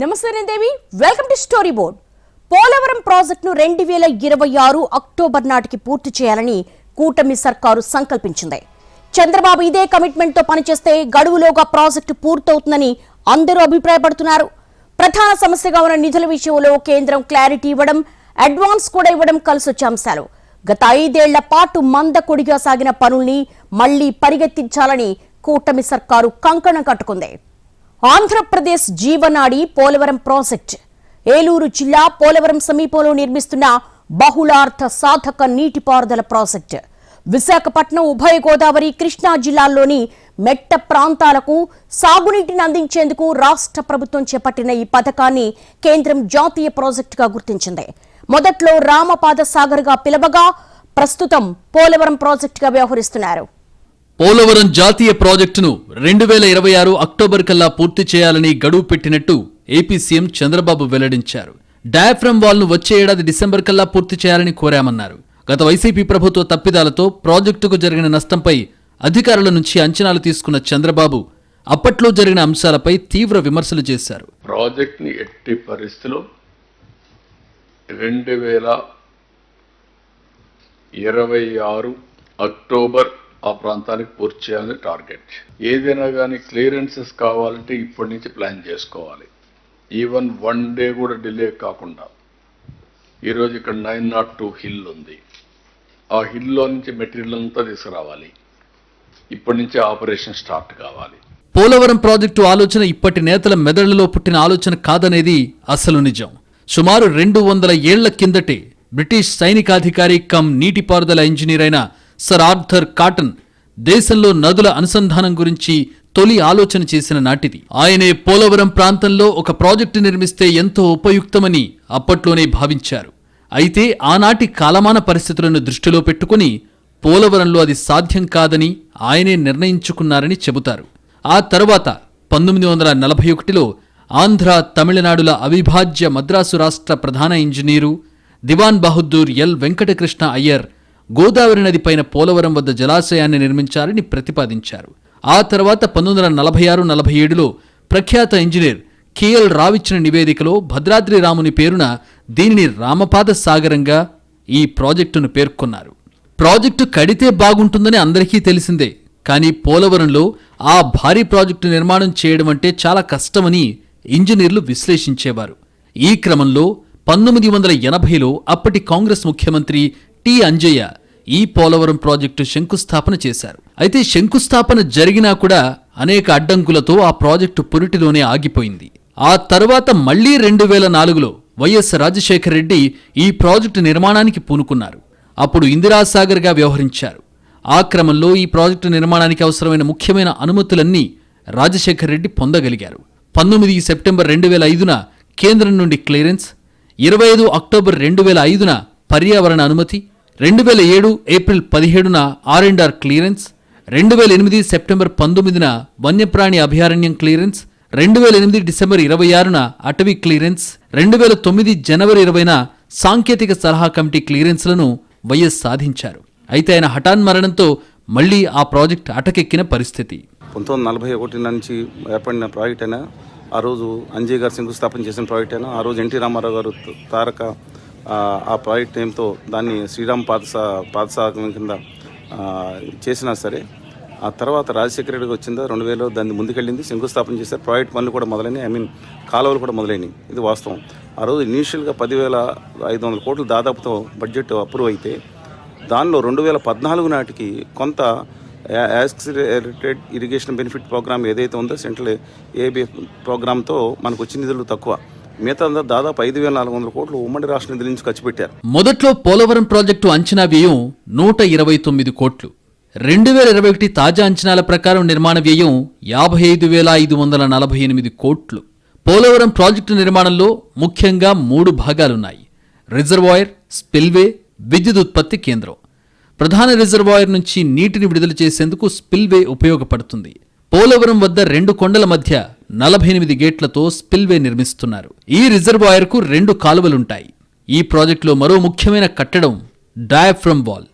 నమస్తే Devi welcome to story board Polavaram ప్రాజెక్టును రెండు వేల ఇరవై ఆరు అక్టోబర్ నాటికి పూర్తి చేయాలని కూటమి సర్కారు సంకల్పించింది. చంద్రబాబు ఇదే కమిట్మెంట్తో పనిచేస్తే గడువులోగా ప్రాజెక్టు పూర్తవుతుందని అందరూ అభిప్రాయపడుతున్నారు. ప్రధాన సమస్యగా ఉన్న నిధుల విషయంలో కేంద్రం క్లారిటీ ఇవ్వడం అడ్వాన్స్ కూడా ఇవ్వడం కలిసొచ్చే అంశాలు. గత ఐదేళ్ళ పాటు మందకొడిగా సాగిన పనుల్ని మళ్ళీ పరిగెత్తించాలని కూటమి సర్కారు కంకణం కట్టుకుంది. ఆంధ్రప్రదేశ్ జీవనాడి పోలవరం ప్రాజెక్ట్. ఏలూరు జిల్లా పోలవరం సమీపంలో నిర్మిస్తున్న బహుళార్థ సాధక నీటిపారుదల ప్రాజెక్ట్. విశాఖపట్నం ఉభయ గోదావరి కృష్ణా జిల్లాల్లోని మెట్ట ప్రాంతాలకు సాగునీటిని అందించేందుకు రాష్ట్ర ప్రభుత్వం చేపట్టిన ఈ పథకాన్ని కేంద్రం జాతీయ ప్రాజెక్టుగా గుర్తించింది. మొదట్లో రామపాద సాగర్గా పిలవగా ప్రస్తుతం పోలవరం ప్రాజెక్టుగా వ్యవహరిస్తున్నారు. పోలవరం జాతీయ ప్రాజెక్టును రెండు వేల ఇరవై ఆరు అక్టోబర్ కల్లా పూర్తి చేయాలని గడువు పెట్టినట్టు ఏపీ సీఎం చంద్రబాబు వెల్లడించారు. డయాఫ్రమ్ వాల్ను వచ్చే ఏడాది డిసెంబర్ కల్లా పూర్తి చేయాలని కోరామన్నారు. గత వైసీపీ ప్రభుత్వ తప్పిదాలతో ప్రాజెక్టుకు జరిగిన నష్టంపై అధికారుల నుంచి అంచనాలు తీసుకున్న చంద్రబాబు అప్పట్లో జరిగిన అంశాలపై తీవ్ర విమర్శలు చేశారు. ప్రాజెక్ట్ని ఎట్టి పరిస్థితిలో రెండు వేల ఇరవై ఆరు అక్టోబర్ ఆ ప్రాంతానికి పూర్తి చేయాలని టార్గెట్. ఏదైనా కానీ క్లియరెన్సెస్ కావాలంటే ఇప్పటి నుంచి ప్లాన్ చేసుకోవాలి. ఈవెన్ వన్ డే కూడా డిలే కాకుండా. ఈరోజు ఇక్కడ నైన్ నాట్ టూ హిల్ ఉంది. ఆ హిల్లో నుంచి మెటీరియల్ అంతా తీసుకురావాలి. ఇప్పటి నుంచి ఆపరేషన్ స్టార్ట్ కావాలి. పోలవరం ప్రాజెక్టు ఆలోచన ఇప్పటి నేతల మెదళ్ళలో పుట్టిన ఆలోచన కాదనేది అసలు నిజం. సుమారు రెండు వందల ఏళ్ళ కిందటే బ్రిటిష్ సైనికాధికారి కమ్ నీటిపారుదల ఇంజనీర్ అయిన సర్ ఆర్థర్ కాటన్ దేశంలో నదుల అనుసంధానం గురించి తొలి ఆలోచన చేసిన నాటిది. ఆయనే పోలవరం ప్రాంతంలో ఒక ప్రాజెక్టు నిర్మిస్తే ఎంతో ఉపయుక్తమని అప్పట్లోనే భావించారు. అయితే ఆనాటి కాలమాన పరిస్థితులను దృష్టిలో పెట్టుకుని పోలవరంలో అది సాధ్యం కాదని ఆయనే నిర్ణయించుకున్నారని చెబుతారు. ఆ తర్వాత పంతొమ్మిది వందల నలభై ఒకటిలో ఆంధ్ర తమిళనాడుల అవిభాజ్య మద్రాసు రాష్ట్ర ప్రధాన ఇంజనీరు దివాన్ బహదూర్ ఎల్ వెంకటకృష్ణ అయ్యర్ గోదావరి నదిపైన పోలవరం వద్ద జలాశయాన్ని నిర్మించాలని ప్రతిపాదించారు. ఆ తర్వాత పంతొమ్మిది వందల నలభై ఆరు నలభై ఏడులో ప్రఖ్యాత ఇంజనీర్ కేఎల్ రావిచ్చిన నివేదికలో భద్రాద్రి రాముని పేరున దీనిని రామపాద సాగరంగా ఈ ప్రాజెక్టును పేర్కొన్నారు. ప్రాజెక్టు కడితే బాగుంటుందని అందరికీ తెలిసిందే కానీ పోలవరంలో ఆ భారీ ప్రాజెక్టు నిర్మాణం చేయడం అంటే చాలా కష్టమని ఇంజనీర్లు విశ్లేషించేవారు. ఈ క్రమంలో పంతొమ్మిది వందల ఎనభైలో అప్పటి కాంగ్రెస్ ముఖ్యమంత్రి టి అంజయ్య ఈ పోలవరం ప్రాజెక్టు శంకుస్థాపన చేశారు. అయితే శంకుస్థాపన జరిగినా కూడా అనేక అడ్డంకులతో ఆ ప్రాజెక్టు పురిటిలోనే ఆగిపోయింది. ఆ తర్వాత మళ్ళీ రెండు వేల నాలుగులో వైఎస్ రాజశేఖర రెడ్డి ఈ ప్రాజెక్టు నిర్మాణానికి పూనుకున్నారు. అప్పుడు ఇందిరాసాగర్గా వ్యవహరించారు. ఆ క్రమంలో ఈ ప్రాజెక్టు నిర్మాణానికి అవసరమైన ముఖ్యమైన అనుమతులన్నీ రాజశేఖర రెడ్డి పొందగలిగారు. పంతొమ్మిది సెప్టెంబర్ రెండు వేల ఐదున కేంద్రం నుండి క్లియరెన్స్ ఇరవై ఐదు అక్టోబర్ రెండు వేల ఐదున పర్యావరణ అనుమతి రెండు వేల ఏడు ఏప్రిల్ పదిహేడున ఆర్ అండ్ ఆర్ క్లియరెన్స్ రెండు వేల ఎనిమిది సెప్టెంబర్ పంతొమ్మిదిన వన్యప్రాణి అభయారణ్యం క్లియరెన్స్ రెండు వేల ఎనిమిది డిసెంబర్ ఇరవై ఆరున అటవీ క్లియరెన్స్ రెండు వేల తొమ్మిది జనవరి ఇరవైన సాంకేతిక సలహా కమిటీ క్లియరెన్స్లను వైఎస్ సాధించారు. అయితే ఆయన హఠాన్ మరణంతో మళ్ళీ ఆ ప్రాజెక్ట్ అటకెక్కిన పరిస్థితి. పంతొమ్మిది వందల నలభై ఒకటి నుంచి ఏర్పడిన ప్రాజెక్ట్ అయినా ఆ రోజు అంజయ్ గారు శంకుస్థాపన చేసిన ప్రాజెక్ట్ అయినా ఆ రోజు ఎన్టీ రామారావు గారు తారక ఆ, ప్రాజెక్ట్ నేమ్తో దాన్ని శ్రీరామ్ పాదసా పాదసాగం కింద చేసినా సరే ఆ తర్వాత రాజశేఖర రెడ్డి వచ్చిందా రెండు వేలలో దాన్ని ముందుకెళ్ళింది శంకుస్థాపన చేశారు. ప్రాజెక్ట్ పనులు కూడా మొదలైనవి ఐ మీన్ కాలువలు కూడా మొదలైనవి ఇది వాస్తవం. ఆ రోజు ఇనీషియల్గా పదివేల ఐదు వందల కోట్లు దాదాపుతో బడ్జెట్ అప్రూవ్ అయితే దానిలో రెండు వేల పద్నాలుగు నాటికి కొంత యాక్సిలరేటెడ్ ఇరిగేషన్ బెనిఫిట్ ప్రోగ్రామ్ ఏదైతే ఉందో సెంట్రల్ ఏబిఎఫ్ ప్రోగ్రామ్తో మనకు వచ్చిన నిధులు తక్కువ. మిగతా దాదాపు ఐదు వేల నాలుగు వందల కోట్లు ఉమ్మడి రాష్ట్ర నిధుల నుంచి ఖర్చు పెట్టారు. మొదట్లో పోలవరం ప్రాజెక్టు అంచనా వ్యయం నూట ఇరవై తొమ్మిది కోట్లు. రెండు వేల ఇరవై ఒకటి తాజా అంచనాల ప్రకారం నిర్మాణ వ్యయం యాభై ఐదు వేల ఐదు వందల నలభై ఎనిమిది కోట్లు. పోలవరం ప్రాజెక్టు నిర్మాణంలో ముఖ్యంగా మూడు భాగాలున్నాయి. రిజర్వాయర్ స్పిల్వే విద్యుత్ ఉత్పత్తి కేంద్రం. ప్రధాన రిజర్వాయర్ నుంచి నీటిని విడుదల చేసేందుకు స్పిల్వే ఉపయోగపడుతుంది. పోలవరం వద్ద రెండు కొండల మధ్య నలభై ఎనిమిది గేట్లతో స్పిల్వే నిర్మిస్తున్నారు. ఈ రిజర్వాయర్కు రెండు కాలువలుంటాయి. ఈ ప్రాజెక్టులో మరో ముఖ్యమైన కట్టడం డయాఫ్రమ్ వాల్.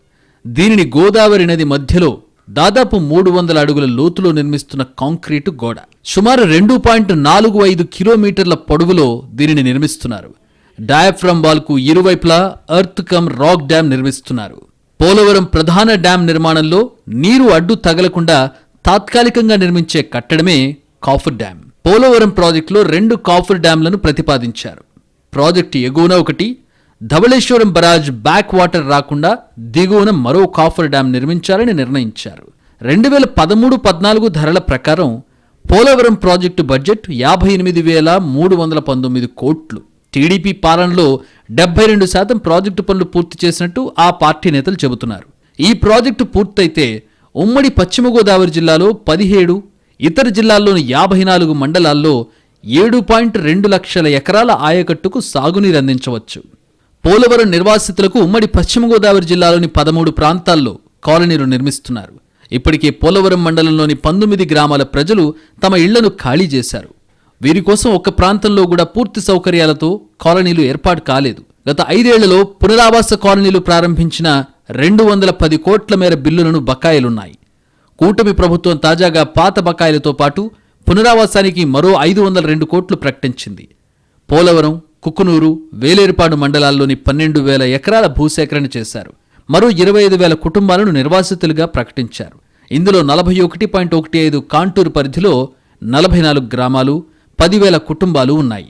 దీనిని గోదావరి నది మధ్యలో దాదాపు మూడు వందల అడుగుల లోతులో నిర్మిస్తున్న కాంక్రీటు గోడ. సుమారు రెండు పాయింట్ నాలుగు ఐదు కిలోమీటర్ల పొడవులో దీనిని నిర్మిస్తున్నారు. డయాఫ్రమ్ వాల్కు ఇరువైపులా ఎర్త్ కమ్ రాక్ డ్యాం నిర్మిస్తున్నారు. పోలవరం ప్రధాన డ్యాం నిర్మాణంలో నీరు అడ్డు తగలకుండా తాత్కాలికంగా నిర్మించే కట్టడమే కాఫర్ డ్యాం పోలవరం ప్రాజెక్టులో రెండు కాఫర్ డ్యాంలను ప్రతిపాదించారు. ప్రాజెక్టు ఎగువన ఒకటి ధవళేశ్వరం బరాజ్ బ్యాక్ వాటర్ రాకుండా దిగువన మరో కాఫర్ డ్యాం నిర్మించాలని నిర్ణయించారు. రెండు వేల పదమూడు పద్నాలుగు ధరల ప్రకారం పోలవరం ప్రాజెక్టు బడ్జెట్ యాభై ఎనిమిది వేల మూడు వందల పంతొమ్మిది కోట్లు. టీడీపీ పాలనలో డెబ్బై రెండు శాతం ప్రాజెక్టు పనులు పూర్తి చేసినట్టు ఆ పార్టీ నేతలు చెబుతున్నారు. ఈ ప్రాజెక్టు పూర్తయితే ఉమ్మడి పశ్చిమ గోదావరి జిల్లాలో పదిహేడు ఇతర జిల్లాల్లోని యాభై నాలుగు మండలాల్లో ఏడు పాయింట్ రెండు లక్షల ఎకరాల ఆయకట్టుకు సాగునీరు అందించవచ్చు. పోలవరం నిర్వాసితులకు ఉమ్మడి పశ్చిమ గోదావరి జిల్లాలోని పదమూడు ప్రాంతాల్లో కాలనీలు నిర్మిస్తున్నారు. ఇప్పటికే పోలవరం మండలంలోని పంతొమ్మిది గ్రామాల ప్రజలు తమ ఇళ్ళను ఖాళీ చేశారు. వీరి కోసం ఒక్క ప్రాంతంలో కూడా పూర్తి సౌకర్యాలతో కాలనీలు ఏర్పాటు కాలేదు. గత ఐదేళ్ళలో పునరావాస కాలనీలు ప్రారంభించిన రెండు వందల పది కోట్ల మేర బిల్లులను బకాయిలున్నాయి. కూటమి ప్రభుత్వం తాజాగా పాత బకాయిలతో పాటు పునరావాసానికి మరో ఐదు వందల రెండు కోట్లు ప్రకటించింది. పోలవరం కుక్కునూరు వేలేరుపాడు మండలాల్లోని పన్నెండు వేల ఎకరాల భూసేకరణ చేశారు. మరో ఇరవై ఐదు వేల కుటుంబాలను నిర్వాసితులుగా ప్రకటించారు. ఇందులో నలభై ఒకటి పాయింట్ ఒకటి ఐదు కాంటూరు పరిధిలో నలభై నాలుగు గ్రామాలు పదివేల కుటుంబాలు ఉన్నాయి.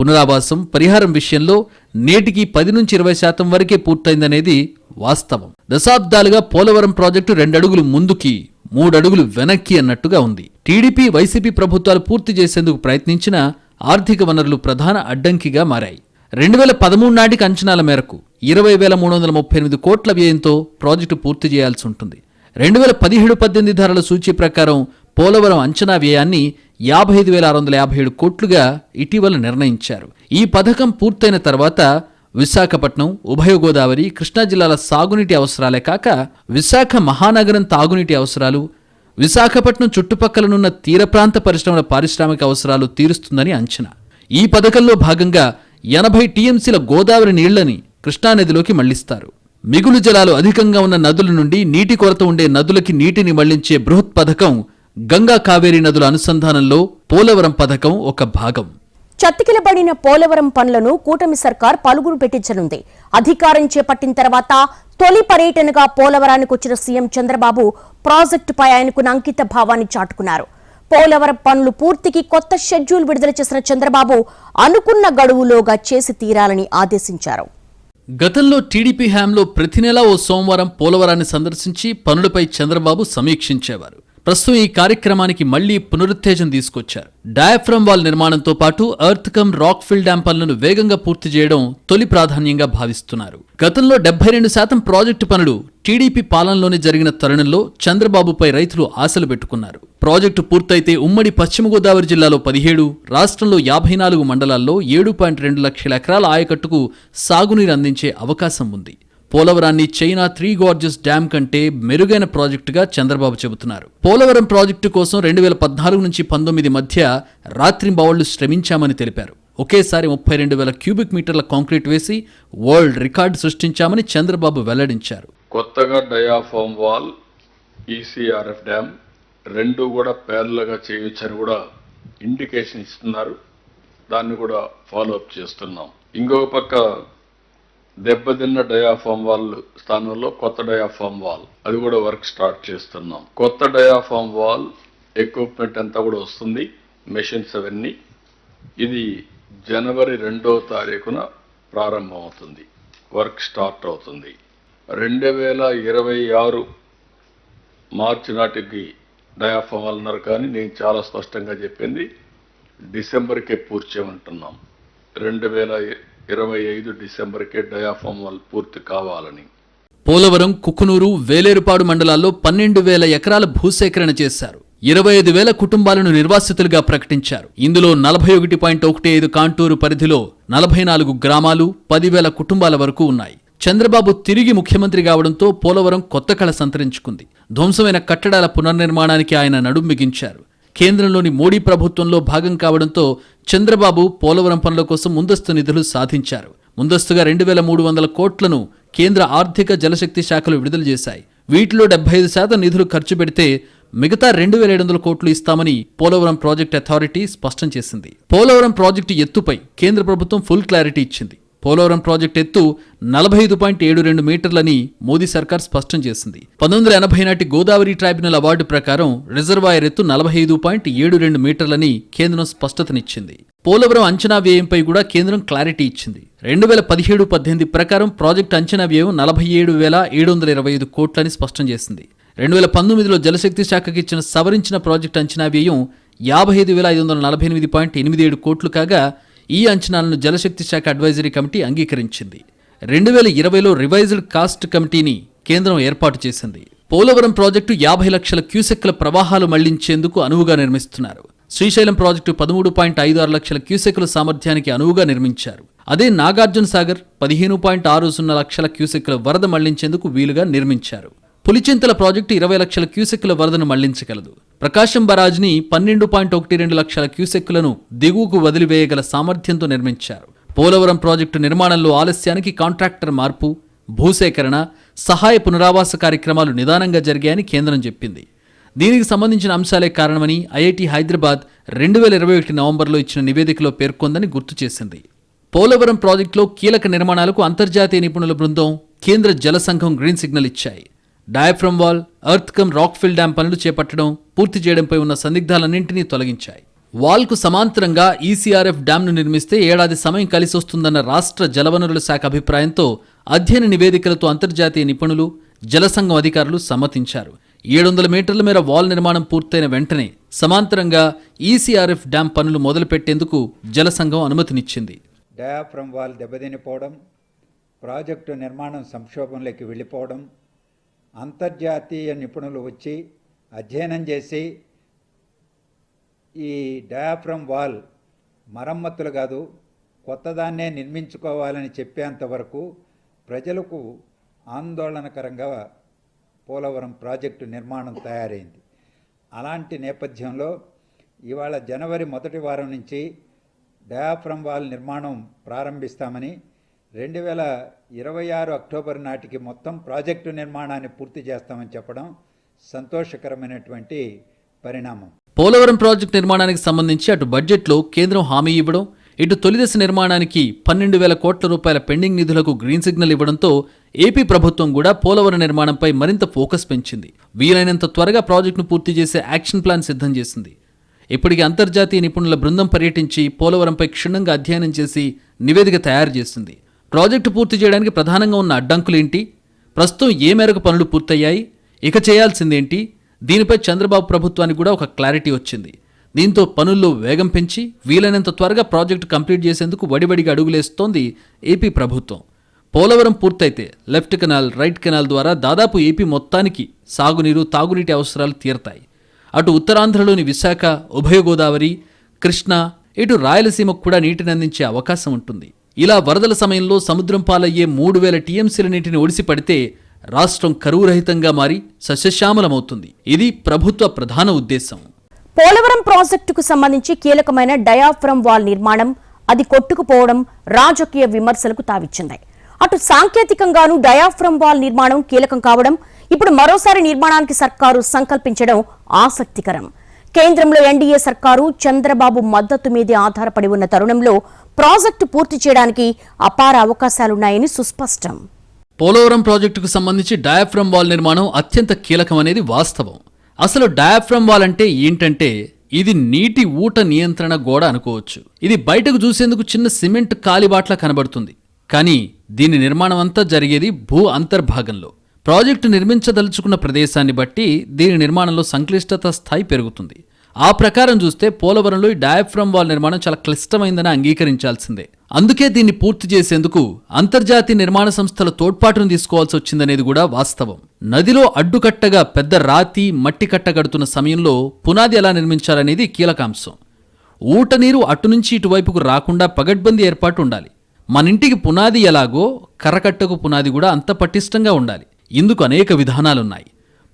పునరావాసం పరిహారం విషయంలో నేటికి పది నుంచి ఇరవై శాతం వరకే పూర్తయిందనేది వాస్తవం. దశాబ్దాలుగా పోలవరం ప్రాజెక్టు రెండడుగులు ముందుకి మూడడుగులు వెనక్కి అన్నట్టుగా ఉంది. టీడీపీ వైసీపీ ప్రభుత్వాలు పూర్తి చేసేందుకు ప్రయత్నించిన ఆర్థిక వనరులు ప్రధాన అడ్డంకిగా మారాయి. రెండు వేల పదమూడు నాటికి అంచనాల మేరకు ఇరవై వేల మూడు వందల ముప్పై ఎనిమిది కోట్ల వ్యయంతో ప్రాజెక్టు పూర్తి చేయాల్సి ఉంటుంది. రెండు వేల పదిహేడు పద్దెనిమిది ధరల సూచి ప్రకారం పోలవరం అంచనా వ్యయాన్ని యాభై ఐదు వేల ఆరు వందల యాభై ఏడు కోట్లుగా ఇటీవల నిర్ణయించారు. ఈ పథకం పూర్తయిన తర్వాత విశాఖపట్నం ఉభయ గోదావరి కృష్ణా జిల్లాల సాగునీటి అవసరాలే కాక విశాఖ మహానగరం తాగునీటి అవసరాలు విశాఖపట్నం చుట్టుపక్కలనున్న తీర ప్రాంత పరిశ్రమల పారిశ్రామిక అవసరాలు తీరుస్తుందని అంచనా. ఈ పథకంలో భాగంగా ఎనభై టీఎంసీల గోదావరి నీళ్ళని కృష్ణానదిలోకి మళ్ళిస్తారు. మిగులు జలాలు అధికంగా ఉన్న నదుల నుండి నీటి కొరత ఉండే నదులకి నీటిని మళ్ళించే బృహత్ పథకం గంగా కావేరీ నదుల అనుసంధానంలో పోలవరం పథకం ఒక భాగం. చతికిలబడిన పోలవరం పనులను కూటమి సర్కార్ పలుగురు పెట్టించనుంది. అధికారం చేపట్టిన తర్వాత తొలి పర్యటనగా పోలవరానికి వచ్చిన సీఎం చంద్రబాబు ప్రాజెక్టుపై ఆయనకున్న అంకిత భావాన్ని చాటుకున్నారు. పోలవరం పనులు పూర్తికి కొత్త షెడ్యూల్ విడుదల చేసిన చంద్రబాబు అనుకున్న గడువులోగా చేసి తీరాలని ఆదేశించారు. గతంలో టీడీపీ హ్యాంలో ప్రతి నెలా ఓ సోమవారం పోలవరాన్ని సందర్శించి పనులపై చంద్రబాబు సమీక్షించేవారు. ప్రస్తుతం ఈ కార్యక్రమానికి మళ్ళీ పునరుత్తేజం తీసుకొచ్చారు. డయాఫ్రమ్ వాల్ నిర్మాణంతో పాటు ఎర్త్కమ్ రాక్ ఫిల్ డ్యాం పనులను వేగంగా పూర్తి చేయడం తొలి ప్రాధాన్యంగా భావిస్తున్నారు. గతంలో డెబ్బై రెండు శాతం ప్రాజెక్టు పనులు టీడీపీ పాలనలోనే జరిగిన తరుణంలో చంద్రబాబుపై రైతులు ఆశలు పెట్టుకున్నారు. ప్రాజెక్టు పూర్తయితే ఉమ్మడి పశ్చిమ గోదావరి జిల్లాలో పదిహేడు రాష్ట్రంలో యాభై నాలుగు మండలాల్లో ఏడు పాయింట్ రెండు లక్షల ఎకరాల ఆయకట్టుకు సాగునీరు అందించే అవకాశం ఉంది. పోలవరాన్ని చైనా త్రీ గార్జెస్ డ్యాం కంటే మెరుగైన ప్రాజెక్టుగా చంద్రబాబు చెబుతున్నారు. పోలవరం ప్రాజెక్టు కోసం రెండు వేల పద్నాలుగు నుంచి పంతొమ్మిది మధ్య రాత్రింబవళ్ళు శ్రమించామని తెలిపారు. ఒకేసారి ముప్పై రెండు వేల క్యూబిక్ మీటర్ల కాంక్రీట్ వేసి వరల్డ్ రికార్డు సృష్టించామని చంద్రబాబు వెల్లడించారు. కొత్తగా డయాఫామ్ వాల్ ఈసీఆర్ఎఫ్ డ్యామ్ రెండు కూడా పేర్లుగా చేయొచ్చని కూడా ఇండికేషన్ ఇస్తున్నారు. దాన్ని కూడా ఫాలో అప్ చేస్తున్నాం. ఇంకొక పక్క దెబ్బతిన్న డయాఫామ్ వాల్ స్థానంలో కొత్త డయాఫామ్ వాల్. అది కూడా వర్క్ స్టార్ట్ చేస్తున్నాం. కొత్త డయాఫామ్ వాల్ ఎక్విప్మెంట్ అంతా కూడా వస్తుంది మెషిన్స్ అవన్నీ. ఇది జనవరి రెండవ తారీఖున ప్రారంభమవుతుంది. వర్క్ స్టార్ట్ అవుతుంది. రెండు వేల ఇరవై ఆరు మార్చి నాటికి డయాఫామ్ వాల్ అన్నారు కానీ నేను చాలా స్పష్టంగా చెప్పింది డిసెంబర్కే పూర్చేమంటున్నాం రెండు వేల ఇరవై ఐదు డిసెంబర్కే డయాఫామ్ వాల్ పూర్తి కావాలని. పోలవరం కుకునూరు వేలేరుపాడు మండలాల్లో పన్నెండు వేల ఎకరాల భూసేకరణ చేశారు. ఇరవై ఐదు వేల కుటుంబాలను నిర్వాసితులుగా ప్రకటించారు. ఇందులో నలభై ఒకటి పాయింట్ ఒకటి ఐదు కాంటూరు పరిధిలో నలభై నాలుగు గ్రామాలు పదివేల కుటుంబాల వరకు ఉన్నాయి. చంద్రబాబు తిరిగి ముఖ్యమంత్రి కావడంతో పోలవరం కొత్త కళ సంతరించుకుంది. ధ్వంసమైన కట్టడాల పునర్నిర్మాణానికి ఆయన నడుం బిగించారు. కేంద్రంలోని మోడీ ప్రభుత్వంలో భాగం కావడంతో చంద్రబాబు పోలవరం పనుల కోసం ముందస్తు నిధులు సాధించారు. ముందస్తుగా రెండు వేల మూడు వందల కోట్లను కేంద్ర ఆర్థిక జలశక్తి శాఖలు విడుదల చేశాయి. వీటిలో డెబ్బై ఐదు శాతం నిధులు ఖర్చు పెడితే మిగతా రెండు వేల ఏడు వందల కోట్లు ఇస్తామని పోలవరం ప్రాజెక్ట్ అథారిటీ స్పష్టం చేసింది. పోలవరం ప్రాజెక్టు ఎత్తుపై కేంద్ర ప్రభుత్వం ఫుల్ క్లారిటీ ఇచ్చింది. పోలవరం ప్రాజెక్ట్ ఎత్తు నలభై ఐదు పాయింట్ ఏడు రెండు మీటర్లని మోదీ సర్కార్ స్పష్టం చేసింది. పంతొమ్మిది వందల ఎనభై నాటి గోదావరి ట్రైబ్యునల్ అవార్డు ప్రకారం రిజర్వాయర్ ఎత్తు నలభై ఐదు పాయింట్ ఏడు రెండు మీటర్లని కేంద్రం స్పష్టతనిచ్చింది. పోలవరం అంచనా వ్యయంపై కూడా కేంద్రం క్లారిటీ ఇచ్చింది. రెండు వేల పదిహేడు పద్దెనిమిది ప్రకారం ప్రాజెక్టు అంచనా వ్యయం నలభై ఏడు వేల ఏడు వందల ఇరవై ఐదు కోట్లని స్పష్టం చేసింది. రెండు వేల పంతొమ్మిదిలో జలశక్తి శాఖకి ఇచ్చిన సవరించిన ప్రాజెక్టు అంచనా వ్యయం యాభై ఐదు వేల ఐదు వందల నలభై ఎనిమిది పాయింట్ ఎనిమిది ఏడు కోట్లు కాగా ఈ అంచనాలను జలశక్తి శాఖ అడ్వైజరీ కమిటీ అంగీకరించింది. రెండు వేల ఇరవైలో రివైజ్డ్ కాస్ట్ కమిటీని కేంద్రం ఏర్పాటు చేసింది. పోలవరం ప్రాజెక్టు యాభై లక్షల క్యూసెక్ల ప్రవాహాలు మళ్ళించేందుకు అనువుగా నిర్మిస్తున్నారు. శ్రీశైలం ప్రాజెక్టు పదమూడు పాయింట్ ఐదు ఆరు లక్షల క్యూసెక్ల సామర్థ్యానికి అనువుగా నిర్మించారు. అదే నాగార్జున సాగర్ పదిహేను పాయింట్ ఆరు సున్నా లక్షల క్యూసెక్ల వరద మళ్ళించేందుకు వీలుగా నిర్మించారు. పులిచింతల ప్రాజెక్టు ఇరవై లక్షల క్యూసెక్ల వరదను మళ్ళించగలదు. ప్రకాశం బరాజ్ని పన్నెండు పాయింట్ ఒకటి రెండు లక్షల క్యూసెక్కులను దిగువకు వదిలివేయగల సామర్థ్యంతో నిర్మించారు. పోలవరం ప్రాజెక్టు నిర్మాణంలో ఆలస్యానికి కాంట్రాక్టర్ మార్పు భూసేకరణ సహాయ పునరావాస కార్యక్రమాలు నిదానంగా జరిగాయని కేంద్రం చెప్పింది. దీనికి సంబంధించిన అంశాలే కారణమని ఐఐటి హైదరాబాద్ రెండు వేల ఇరవై ఒకటి నవంబర్లో ఇచ్చిన నివేదికలో పేర్కొందని గుర్తు చేసింది. పోలవరం ప్రాజెక్టులో కీలక నిర్మాణాలకు అంతర్జాతీయ నిపుణుల బృందం కేంద్ర జల సంఘం గ్రీన్ సిగ్నల్ ఇచ్చాయి. Diaphragm wall earth cum rock fill dam పనులు చేపట్టడం పూర్తి చేయడంపై ఉన్న సందిగ్ధాలన్నింటినీ తొలగించాయి. వాల్కు సమాంతరంగా ఈసీఆర్ఎఫ్ డ్యాంను నిర్మిస్తే ఏడాది సమయం కలిసి వస్తుందన్న రాష్ట్ర జలవనరుల శాఖ అభిప్రాయంతో అధ్యయన నివేదికలతో అంతర్జాతీయ నిపుణులు జలసంఘం అధికారులు సమ్మతించారు. ఏడు వందల మీటర్ల మేర వాల్ నిర్మాణం పూర్తయిన వెంటనే సమాంతరంగా ఈసీఆర్ఎఫ్ డ్యాం పనులు మొదలుపెట్టేందుకు జలసంఘం అనుమతినిచ్చింది. డయాఫ్రమ్ వాల్ దెబ్బతినిపోవడం ప్రాజెక్టు నిర్మాణం సంక్షోభంలోకి వెళ్ళిపోవడం అంతర్జాతీయ నిపుణులు వచ్చి అధ్యయనం చేసి ఈ డయాఫ్రమ్ వాల్ మరమ్మతులు కాదు కొత్తదాన్నే నిర్మించుకోవాలని చెప్పేంత వరకు ప్రజలకు ఆందోళనకరంగా పోలవరం ప్రాజెక్టు నిర్మాణం తయారైంది. అలాంటి నేపథ్యంలో ఇవాళ జనవరి మొదటి వారం నుంచి డయాఫ్రమ్ వాల్ నిర్మాణం ప్రారంభిస్తామని రెండు వేల ఇరవై ఆరు అక్టోబర్ నాటికి మొత్తం ప్రాజెక్టు నిర్మాణాన్ని పూర్తి చేస్తామని చెప్పడం సంతోషకరమైనటువంటి పరిణామం. పోలవరం ప్రాజెక్టు నిర్మాణానికి సంబంధించి అటు బడ్జెట్లో కేంద్రం హామీ ఇవ్వడం ఇటు తొలిదశ నిర్మాణానికి పన్నెండు వేల కోట్ల రూపాయల పెండింగ్ నిధులకు గ్రీన్ సిగ్నల్ ఇవ్వడంతో ఏపీ ప్రభుత్వం కూడా పోలవరం నిర్మాణంపై మరింత ఫోకస్ పెంచింది. వీలైనంత త్వరగా ప్రాజెక్టును పూర్తి చేసే యాక్షన్ ప్లాన్ సిద్ధం చేసింది. ఇప్పటికి అంతర్జాతీయ నిపుణుల బృందం పర్యటించి పోలవరంపై క్షుణ్ణంగా అధ్యయనం చేసి నివేదిక తయారు చేసింది. ప్రాజెక్టు పూర్తి చేయడానికి ప్రధానంగా ఉన్న అడ్డంకులేంటి ప్రస్తుతం ఏ మేరకు పనులు పూర్తయ్యాయి? ఇక చేయాల్సిందేంటి? దీనిపై చంద్రబాబు ప్రభుత్వానికి కూడా ఒక క్లారిటీ వచ్చింది. దీంతో పనుల్లో వేగం పెంచి వీలైనంత త్వరగా ప్రాజెక్టు కంప్లీట్ చేసేందుకు వడివడిగా అడుగులేస్తోంది ఏపీ ప్రభుత్వం. పోలవరం పూర్తయితే లెఫ్ట్ కెనాల్ రైట్ కెనాల్ ద్వారా దాదాపు ఏపీ మొత్తానికి సాగునీరు తాగునీటి అవసరాలు తీరతాయి. అటు ఉత్తరాంధ్రలోని విశాఖ ఉభయ గోదావరి కృష్ణా ఇటు రాయలసీమకు కూడా నీటిని అందించే అవకాశం ఉంటుంది. ఇలా వరదల సమయంలో సముద్రం పాలయ్యే మూడు వేల టీఎంసీల నీటిని ఒడిసిపడితే రాష్ట్రం కరువురహితంగా మారి సస్యశ్యామలమవుతుంది. ఇది ప్రభుత్వ ప్రధాన ఉద్దేశం. పోలవరం ప్రాజెక్టుకు సంబంధించి కీలకమైన డయాఫ్రమ్ వాల్ నిర్మాణం అది కొట్టుకుపోవడం రాజకీయ విమర్శలకు తావిచ్చింది. అటు సాంకేతికంగానూ డయాఫ్రమ్ వాల్ నిర్మాణం కీలకం కావడం ఇప్పుడు మరోసారి నిర్మాణానికి సర్కారు సంకల్పించడం ఆసక్తికరం. కేంద్రంలో ఎన్డీఏ సర్కారు చంద్రబాబు మద్దతు మీదే ఆధారపడి ఉన్న తరుణంలో ప్రాజెక్టు పూర్తి చేయడానికి అపార అవకాశాలున్నాయని సుస్పష్టం. పోలవరం ప్రాజెక్టుకు సంబంధించి డయాఫ్రమ్ వాల్ నిర్మాణం అత్యంత కీలకమనేది వాస్తవం. అసలు డయాఫ్రమ్ వాల్ అంటే ఏంటంటే ఇది నీటి ఊట నియంత్రణ గోడ అనుకోవచ్చు. ఇది బయటకు చూసేందుకు చిన్న సిమెంట్ కాలిబాట్లా కనబడుతుంది. కానీ దీని నిర్మాణం అంతా జరిగేది భూ అంతర్భాగంలో. ప్రాజెక్టు నిర్మించదలుచుకున్న ప్రదేశాన్ని బట్టి దీని నిర్మాణంలో సంక్లిష్టత స్థాయి పెరుగుతుంది. ఆ ప్రకారం చూస్తే పోలవరంలో ఈ డయాఫ్రమ్ వాల్ నిర్మాణం చాలా క్లిష్టమైందని అంగీకరించాల్సిందే. అందుకే దీన్ని పూర్తి చేసేందుకు అంతర్జాతీయ నిర్మాణ సంస్థల తోడ్పాటును తీసుకోవాల్సి వచ్చిందనేది కూడా వాస్తవం. నదిలో అడ్డుకట్టగా పెద్ద రాతి మట్టి కట్ట కడుతున్న సమయంలో పునాది ఎలా నిర్మించాలనేది కీలకాంశం. ఊట నీరు అటు నుంచి ఇటువైపుకు రాకుండా పగడ్బందీ ఏర్పాటు ఉండాలి. మన ఇంటికి పునాది ఎలాగో కర్రకట్టకు పునాది కూడా అంత పటిష్టంగా ఉండాలి. ఇందుకు అనేక విధానాలున్నాయి.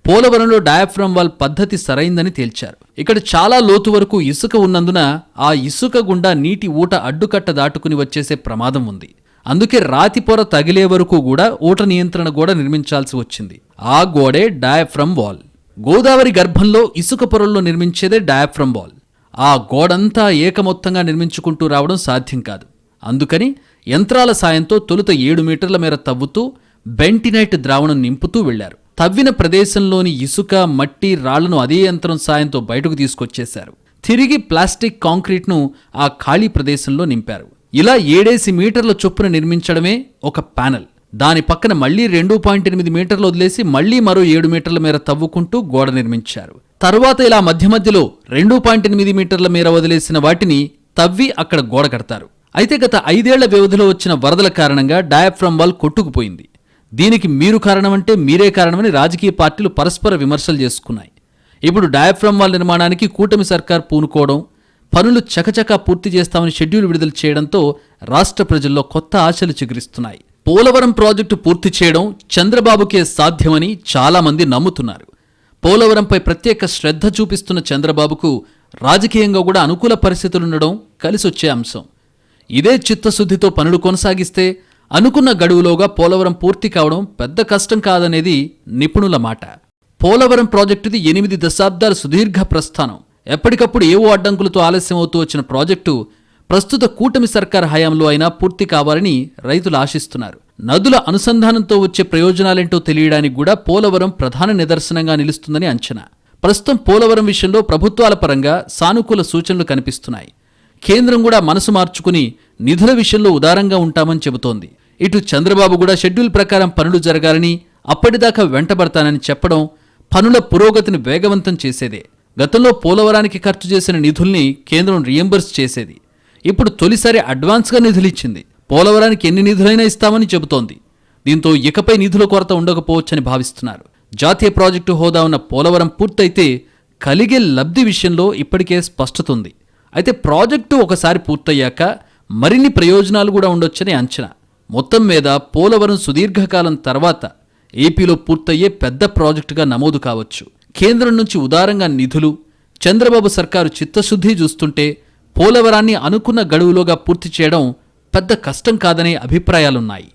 పోలవరంలో డయాఫ్రమ్ వాల్ పద్ధతి సరైందని తేల్చారు. ఇక్కడ చాలా లోతు వరకు ఇసుక ఉన్నందున ఆ ఇసుక గుండా నీటి ఊట అడ్డుకట్ట దాటుకుని వచ్చేసే ప్రమాదం ఉంది. అందుకే రాతి పొర తగిలే వరకు కూడా ఊట నియంత్రణ కూడా నిర్మించాల్సి వచ్చింది. ఆ గోడే డయాఫ్రమ్ వాల్. గోదావరి గర్భంలో ఇసుక పొరల్లో నిర్మించేదే డయాఫ్రమ్ వాల్. ఆ గోడంతా ఏకమొత్తంగా నిర్మించుకుంటూ రావడం సాధ్యం కాదు. అందుకని యంత్రాల సాయంతో తొలుత ఏడు మీటర్ల మేర తవ్వుతూ బెంటినైట్ ద్రావణం నింపుతూ వెళ్ళారు తవ్విన ప్రదేశంలోని ఇసుక మట్టి రాళ్ళను అదే యంత్రం సాయంతో బయటకు తీసుకొచ్చేశారు. తిరిగి ప్లాస్టిక్ కాంక్రీట్ను ఆ ఖాళీ ప్రదేశంలో నింపారు. ఇలా ఏడేసి మీటర్ల చొప్పున నిర్మించడమే ఒక ప్యానెల్. దాని పక్కన మళ్ళీ రెండు పాయింట్ ఎనిమిది మీటర్లు వదిలేసి మళ్ళీ మరో ఏడు మీటర్ల మేర తవ్వుకుంటూ గోడ నిర్మించారు. తర్వాత ఇలా మధ్య మధ్యలో రెండు పాయింట్ ఎనిమిది మీటర్ల మేర వదిలేసిన వాటిని తవ్వి అక్కడ గోడ కడతారు. అయితే గత ఐదేళ్ళ వ్యవధిలో వచ్చిన వరదల కారణంగా డయాఫ్రమ్ వాల్ కొట్టుకుపోయింది. దీనికి మీరు కారణమంటే మీరే కారణమని రాజకీయ పార్టీలు పరస్పర విమర్శలు చేసుకున్నాయి. ఇప్పుడు డయాఫ్రమ్ వాల్ నిర్మాణానికి కూటమి సర్కార్ పూనుకోవడం పనులు చకచకా పూర్తి చేస్తామని షెడ్యూల్ విడుదల చేయడంతో రాష్ట్ర ప్రజల్లో కొత్త ఆశలు చిగురిస్తున్నాయి. పోలవరం ప్రాజెక్టు పూర్తి చేయడం చంద్రబాబుకే సాధ్యమని చాలామంది నమ్ముతున్నారు. పోలవరంపై ప్రత్యేక శ్రద్ధ చూపిస్తున్న చంద్రబాబుకు రాజకీయంగా కూడా అనుకూల పరిస్థితులుండడం కలిసొచ్చే అంశం. ఇదే చిత్తశుద్ధితో పనులు కొనసాగిస్తే అనుకున్న గడువులోగా పోలవరం పూర్తి కావడం పెద్ద కష్టం కాదనేది నిపుణుల మాట. పోలవరం ప్రాజెక్టుది ఎనిమిది దశాబ్దాల సుదీర్ఘ ప్రస్థానం. ఎప్పటికప్పుడు ఏవో అడ్డంకులతో ఆలస్యం అవుతూ వచ్చిన ప్రాజెక్టు ప్రస్తుత కూటమి సర్కార్ హయాంలో అయినా పూర్తి కావాలని రైతులు ఆశిస్తున్నారు. నదుల అనుసంధానంతో వచ్చే ప్రయోజనాలేంటో తెలియడానికి కూడా పోలవరం ప్రధాన నిదర్శనంగా నిలుస్తుందని అంచనా. ప్రస్తుతం పోలవరం విషయంలో ప్రభుత్వాల పరంగా సానుకూల సూచనలు కనిపిస్తున్నాయి. కేంద్రం కూడా మనసు మార్చుకుని నిధుల విషయంలో ఉదారంగా ఉంటామని చెబుతోంది. ఇటు చంద్రబాబు కూడా షెడ్యూల్ ప్రకారం పనులు జరగాలని అప్పటిదాకా వెంటబడతానని చెప్పడం పనుల పురోగతిని వేగవంతం చేసేదే. గతంలో పోలవరానికి ఖర్చు చేసిన నిధుల్ని కేంద్రం రియంబర్స్ చేసేది. ఇప్పుడు తొలిసారి అడ్వాన్స్గా నిధులిచ్చింది. పోలవరానికి ఎన్ని నిధులైనా ఇస్తామని చెబుతోంది. దీంతో ఇకపై నిధుల కొరత ఉండకపోవచ్చని భావిస్తున్నారు. జాతీయ ప్రాజెక్టు హోదా ఉన్న పోలవరం పూర్తయితే కలిగే లబ్ధి విషయంలో ఇప్పటికే స్పష్టత ఉంది అయితే ప్రాజెక్టు ఒకసారి పూర్తయ్యాక మరిన్ని ప్రయోజనాలు కూడా ఉండొచ్చని అంచనా. మొత్తం మీద పోలవరం సుదీర్ఘకాలం తర్వాత ఏపీలో పూర్తయ్యే పెద్ద ప్రాజెక్టుగా నమోదు కావచ్చు. కేంద్రం నుంచి ఉదారంగా నిధులు చంద్రబాబు సర్కారు చిత్తశుద్ధి చూస్తుంటే పోలవరాన్ని అనుకున్న గడువులోగా పూర్తి చేయడం పెద్ద కష్టం కాదనే అభిప్రాయాలున్నాయి.